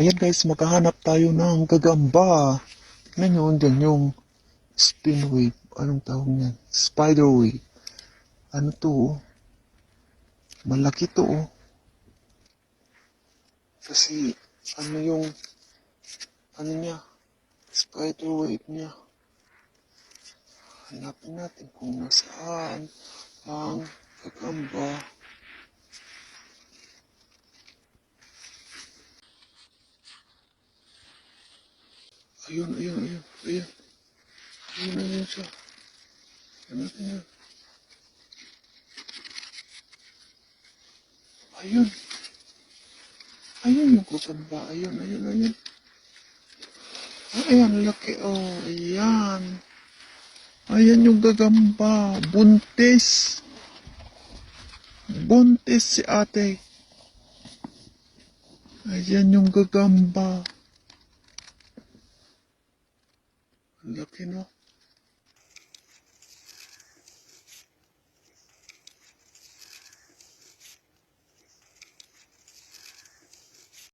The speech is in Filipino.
Ayan guys, maghahanap tayo ng gagamba. Tignan nyo, yung spin wave. Anong tawag niyan? Spider wave. Ano to? oh? Malaki to oh. Kasi, ano yung, ano niya, spider wave niya. Hanapin natin kung nasaan ang gagamba. Ayun, ayun, ayun, ayun. Ayun, ayun siya. Hanapin niya. Ayun. Ayun yung gagamba. Ayun, ayun, ayun. Ah, ayan, laki. Oh, ayan. Ayan yung gagamba. Buntis. Buntis si ate. Ayan yung gagamba. Ang laki no.